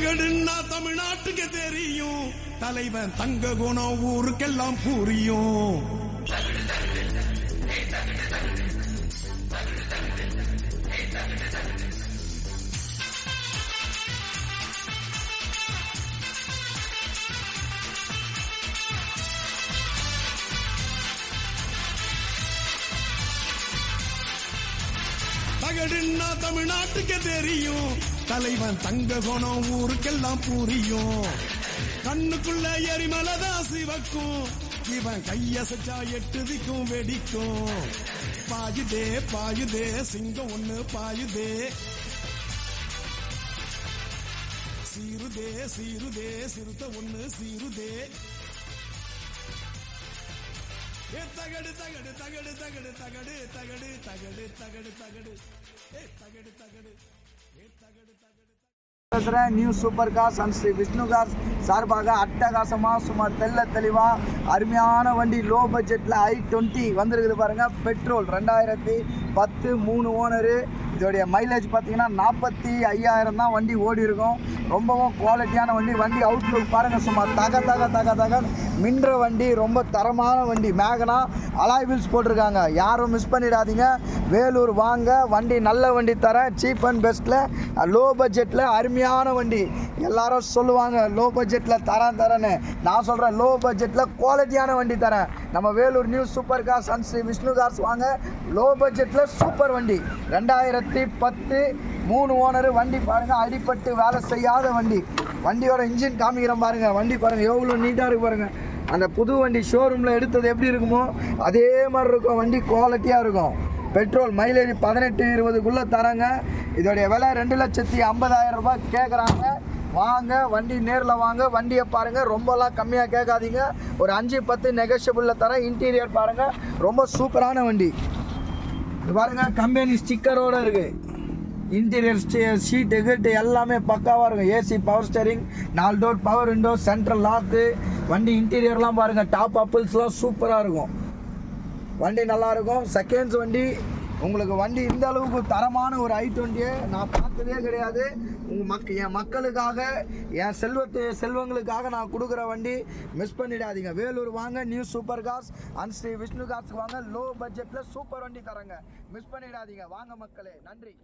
தகடுன்னா தமிழ்நாட்டுக்கு தெரியும். தலைவன் தங்க குணம் ஊருக்கெல்லாம் புரியும். தகடுன்னா தமிழ்நாட்டுக்கு தெரியும். தலைவன் தங்க குணம் ஊருக்கெல்லாம் புரியும். கண்ணுக்குள்ள எரிமலைதான் சிவக்கும். இவன் கையசைச்சா எட்டு திக்கும் வெடிக்கும். பாயுதே பாயுதே சிங்கம் ஒண்ணு பாயுதே. சீருதே சீருதே சிறுத்த ஒண்ணு சீருதே. ஏ தகடு தகடு தகடு தகடு தகடு தகடு தகடு தகடு தகடு. ஏ தகடு தகடு. பேசுகிறேன் new super cars and Shri Vishnu cars சார்பாக அட்டகாசமாக சுமார் தெள்ள தெளிவாக அருமையான வண்டி லோ பட்ஜெட்டில் ஐ டுவெண்ட்டி வந்திருக்குது பாருங்கள் பெட்ரோல் ரெண்டாயிரத்தி பத்து மூணு ஓனரு. இதோடைய மைலேஜ் பார்த்தீங்கன்னா நாற்பத்தி ஐயாயிரம் தான் வண்டி ஓடி இருக்கும். ரொம்பவும் குவாலிட்டியான வண்டி. வண்டி அவுட்லுக் பாருங்கள் சும்மா தக தக தக தக. மின்ற வண்டி ரொம்ப தரமான வண்டி. மேகனா அலாய் வீல்ஸ் போட்டிருக்காங்க. யாரும் மிஸ் பண்ணிடாதீங்க. வேலூர் வாங்க. வண்டி நல்ல வண்டி தரேன் சீப் அண்ட் பெஸ்ட்டில் லோ பட்ஜெட்டில் அருமையான வண்டி. எல்லாரும் சொல்லுவாங்க லோ பட்ஜெட்டில் தரேன் தரேன்னு. நான் சொல்கிறேன் லோ பட்ஜெட்டில் குவாலிட்டியான வண்டி தரேன். நம்ம Vellore news super cars and Shri Vishnu cars வாங்க. லோ பட்ஜெட்டில் சூப்பர் வண்டி. ரெண்டாயிரத்தி பத்து மூணு ஓனர் வண்டி பாருங்கள் அடிப்பட்டு வேலை செய்யாத வண்டி. வண்டியோட இன்ஜின் காமிக்கிறேன் பாருங்கள் வண்டி பாருங்கள் எவ்வளோ நீட்டாக இருக்கு பாருங்கள் அந்த புது வண்டி ஷோரூமில் எடுத்தது எப்படி இருக்குமோ அதே மாதிரி இருக்கும் வண்டி குவாலிட்டியாக இருக்கும். பெட்ரோல் மைலேஜ் பதினெட்டு இருபதுக்குள்ளே தராங்க. இதோடைய விலை ரெண்டு லட்சத்தி ஐம்பதாயிரம் ரூபாய் கேட்குறாங்க வாங்க வண்டி நேரில் வாங்க வண்டியை பாருங்கள் ரொம்பலாம் கம்மியாக கேட்காதீங்க. ஒரு அஞ்சு பத்து நெகஷியபிளில் தரேன் இன்டீரியர் பாருங்கள் ரொம்ப சூப்பரான வண்டி. இது பாருங்க கம்பெனி ஸ்டிக்கரோட இருக்கு. இன்டீரியர் சீட்டு கீட்டு எல்லாமே பக்காவாக இருக்கும். ஏசி பவர் ஸ்டேரிங் நாலு door power window central lock வண்டி இன்டீரியர்லாம் பாருங்கள் டாப் அப்பிள்ஸ்லாம் சூப்பராக இருக்கும். வண்டி நல்லாயிருக்கும் செகண்ட்ஸ் வண்டி உங்களுக்கு வண்டி இந்த அளவுக்கு தரமான ஒரு ஐ டுவெண்ட்டியை நான் பார்த்ததே கிடையாது. உங்கள் மக் என் மக்களுக்காக என் செல்வத்து செல்வங்களுக்காக நான் கொடுக்குற வண்டி மிஸ் பண்ணிடாதீங்க. வேலூர் வாங்க new super cars and Shri Vishnu கார்ஸ்க்கு வாங்க. லோ பட்ஜெட்டில் சூப்பர் வண்டி தரேங்க மிஸ் பண்ணிடாதீங்க. வாங்க மக்களே நன்றி.